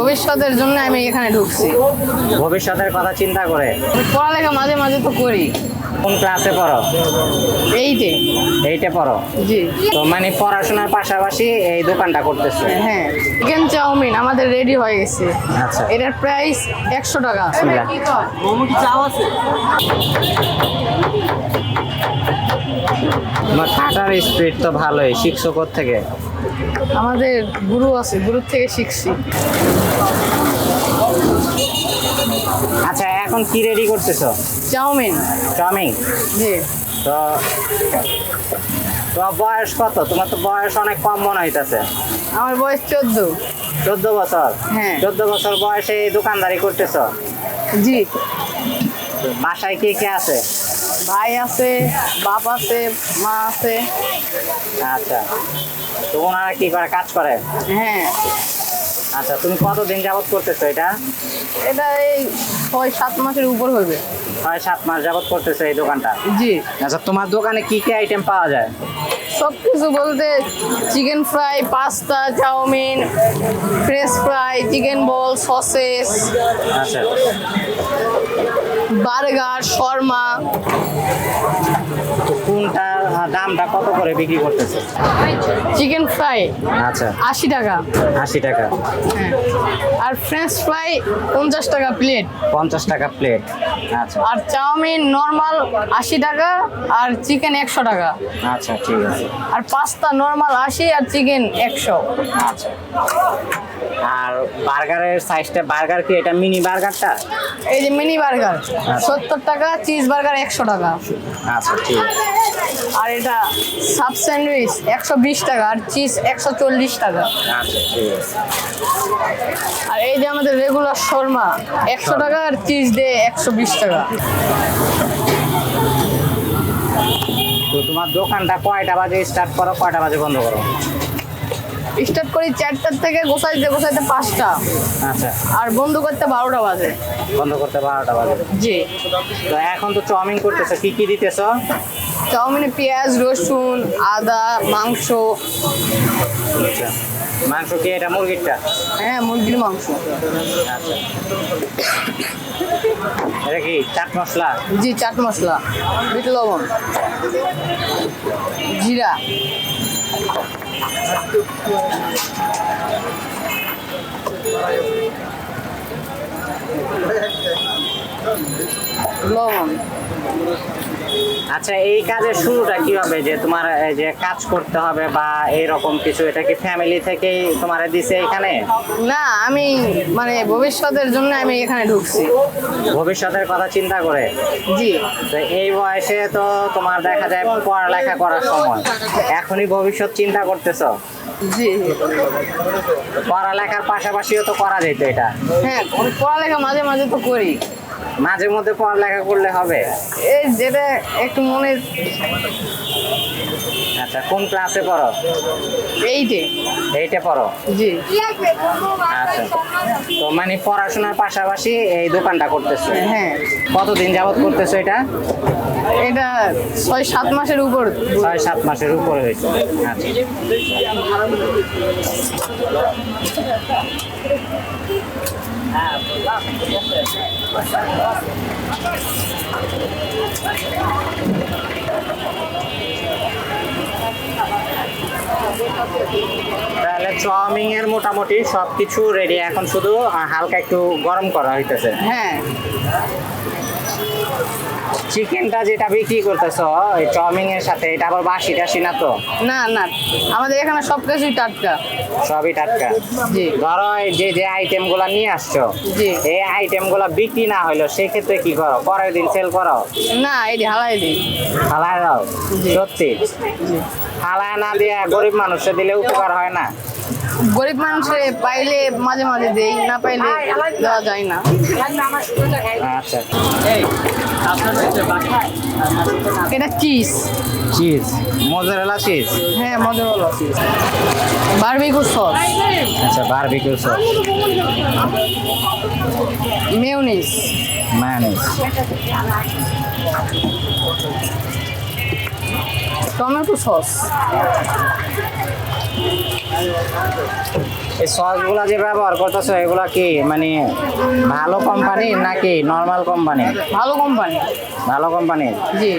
ভবিষ্যতের জন্য আমি এখানে ঢুকছি। ভবিষ্যতের কথা চিন্তা করে? পড়ালেখা মাঝে মাঝে তো করি। কোন ক্লাসে পড়ো? এইটে এইটে পড়ো? জি। তো মানে পড়াশোনার পাশাপাশি এই দোকানটা করতেছো? হ্যাঁ। চিকেন চাউমিন আমাদের রেডি হয়ে গেছে। আচ্ছা। এটার প্রাইস একশো টাকা। বিসমিল্লাহ। তোমার কাটার স্পিড তো ভালোই। শিখছো থেকে আমাদের গুরু আছে গুরুর থেকে শিখছি। আচ্ছা এখন কি রেডি করতেছো? চাউমিন। চাউমিন? জি। তো তোমার বয়স কত? তোমার তো বয়স অনেক কম মনে হইতেছে। আমার বয়স চোদ্দ। চোদ্দ বছর? হ্যাঁ। চোদ্দ বছর বয়সে দোকানদারি করতেছো? জি। বাসায় কে কে আছে? ভাই আছে বাপ আছে মা আছে। আচ্ছা। তো ওনারা কি করে কাজ করে? হ্যাঁ। আচ্ছা তুমি কতদিন যাবত করতেছো এটা? এটা এই ছয় সাত মাসের উপর হবে ছয় সাত মাস যাবত করতেছো এই দোকানটা? জি। আচ্ছা তোমার দোকানে কি কি আইটেম পাওয়া যায়? সব কিছু বলতে chicken fry pasta chowmein fresh fry chicken বল সসেস আচ্ছা। Burger shawarma. তো কোনটা দামটা কত করে বিক্রি করতেছে? চিকেন ফ্রাই আচ্ছা। আশি টাকা। আশি টাকা। হ্যাঁ। আর ফ্রেঞ্চ ফ্রাই পঞ্চাশ টাকা প্লেট পঞ্চাশ টাকা প্লেট আচ্ছা। আর চাউমিন নর্মাল আশি টাকা আর চিকেন একশো টাকা। আচ্ছা ঠিক আছে। আর পাস্তা নর্মাল আশি আর চিকেন একশো। আচ্ছা। আর বার্গারের সাইজটা বার্গার কি এটা মিনি বার্গারটা? এই যে মিনি বার্গার সত্তর টাকা চিজ বার্গার একশো টাকা। আচ্ছা ঠিক আছে। আর এটা সাব স্যান্ডউইচ একশো বিশ টাকা আর চিজ একশো চল্লিশ টাকা। আচ্ছা ঠিক আছে। আর এই যে আমাদের রেগুলার শর্মা একশো টাকা আর চিজ দিয়ে একশো বিশ টাকা। তো তোমার দোকানটা কয়টা বাজে? স্টার্ট করো কয়টা বাজে বন্ধ করো? স্টার্ট করি চারটার থেকে গোসাইতে গোসাইতে পাঁচটা। আচ্ছা। আর বন্ধ করতে বারোটা বাজে। বন্ধ করতে বারোটা বাজে। জি। তো এখন তো চাউমিন করতেছো কি কি দিতেছো? চাউমিনে পেঁয়াজ রসুন আদা মাংস। আচ্ছা। মাংস কি এটা মুরগিরটা? হ্যাঁ মুরগির মাংস। আচ্ছা। এটা কি চাট মশলা? জি চাট মশলা বিট লবণ জিরা। লবণ আচ্ছা এই কাজের শুরুটা কীভাবে? যে তোমার এই যে কাজ করতে হবে বা এরকম কিছু এটা কি ফ্যামিলি থেকেই তোমার দিছে এখানে? না আমি মানে ভবিষ্যতের জন্য আমি এখানে ঢুকছি। ভবিষ্যতের কথা চিন্তা করে? জি। তো এই বয়সে তো তোমার দেখা যায় পড়ালেখা করার সময়। এখনই ভবিষ্যৎ চিন্তা করতেছো? জি। পড়ালেখার পাশাপাশিও তো করা যেত এটা। হ্যাঁ পড়ালেখা মাঝে মাঝে তো করি। মাঝে মধ্যে পড়ালেখা করলে হবে? এই যেটা একটু মনে আচ্ছা কোন ক্লাসে পড়ো? এইটে এইটা পড়ো? জি। আচ্ছা। তো মানে পড়াশোনার পাশাপাশি এই দোকানটা করতেছো? হ্যাঁ। কতদিন যাবত করতেছো এটা? এটা ছয় সাত মাসের উপর। ছয় সাত মাসের উপর হয়েছে। আচ্ছা। তাহলে চাউমিন এর মোটামুটি সবকিছু রেডি এখন শুধু হালকা একটু গরম করা হইতেছে। হ্যাঁ। চিকেনটা যেটা বিক্রি করতেছো এই চাউমিন এর সাথে এটা আবার বাসি টাসি না তো? না না আমাদের এখানে সব কিছুই টাটকা। সবই টাটকা? জি। ধরো এই যে যে আইটেমগুলা নিয়ে আসছো জি। এই আইটেমগুলা বিক্রি না হইল সেক্ষেত্রে কি করো? পরের দিন সেল করো? না এটি হালাই দিই। হালাই দাও? সত্যি? জি। ফালায় না দিয়ে গরিব মানুষে দিলে উপকার হয় না? গরিব মানুষে পাইলে মাঝে মাঝে দেই না পাইলে দেওয়া যায় না। আচ্ছা এটা চিজ চিজ মোজারেলা চিজ হ্যাঁ মজার হলো চিজ বারবিকিউ সস আচ্ছা barbecue sauce mayonnaise mayonnaise tomato sauce এই সসগুলা যে ব্যবহার করতেছো এগুলা কি মানে ভালো কোম্পানি নাকি নর্মাল কোম্পানি ভালো কোম্পানি ভালো কোম্পানির জি।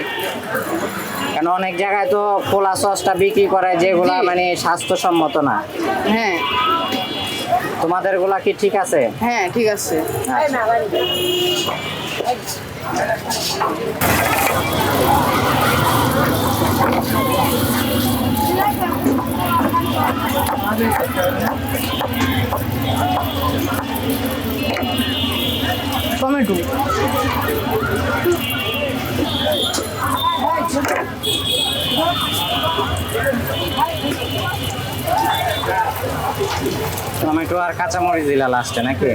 কেন অনেক জায়গায় তো খোলা সসটা বিক্রি করে যেগুলা মানে স্বাস্থ্যসম্মত না। হ্যাঁ। তোমাদেরগুলা কি ঠিক আছে? হ্যাঁ ঠিক আছে। টমেটো টমেটো আর কাঁচামরিচ দিলা লাস্টে নাকি?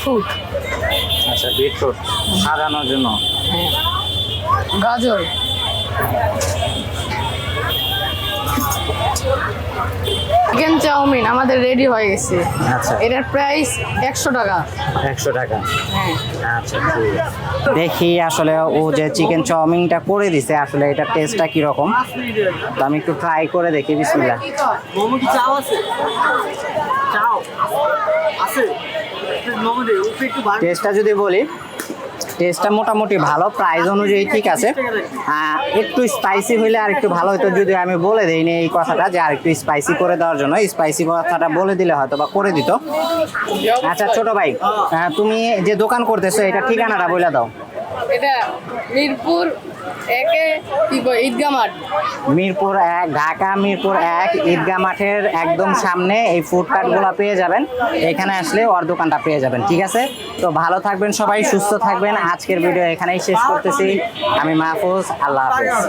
ফ্রুট আচ্ছা বিটরুট সাজানোর জন্য। হ্যাঁ। গাজর। চিকেন চাউমিন আমাদের রেডি হয়ে গেছে। আচ্ছা। এটার প্রাইস একশো টাকা। একশো টাকা। হ্যাঁ। আচ্ছা ঠিক আছে। দেখি আসলে ও যে চিকেন চাউমিনটা করে দিছে আসলে এটা টেস্টটা কীরকম? তো আমি একটু ট্রাই করে দেখি বিসমিল্লা মোমো কি চাও আছে? চাও। আছে। মোমো দে উপরে একটু টেস্টটা যদি বলি। টেস্টটা মোটামুটি ভালো প্রাইস অনুযায়ী ঠিক আছে। একটু স্পাইসি হইলে আর একটু ভালো হতো যদি আমি বলে দিইনি এই কথাটা যে আর একটু স্পাইসি করে দেওয়ার জন্য। স্পাইসি কথাটা বলে দিলে হয়তো বা করে দিত। আচ্ছা ছোট ভাই তুমি যে দোকান করতেছো, এটা ঠিকানাটা বলে দাও। এটা মিরপুর একে ঈদগা মাঠ? মিরপুর এক, ঢাকা মিরপুর এক ঈদগা মাঠের একদম সামনে এই ফুড কার্টগুলো পেয়ে যাবেন। এখানে আসলে ওর দোকানটা পেয়ে যাবেন, ঠিক আছে? তো ভালো থাকবেন সবাই, সুস্থ থাকবেন। আজকের ভিডিও এখানেই শেষ করতেছি। আমি মাহফুজ, আল্লাহ হাফেজ।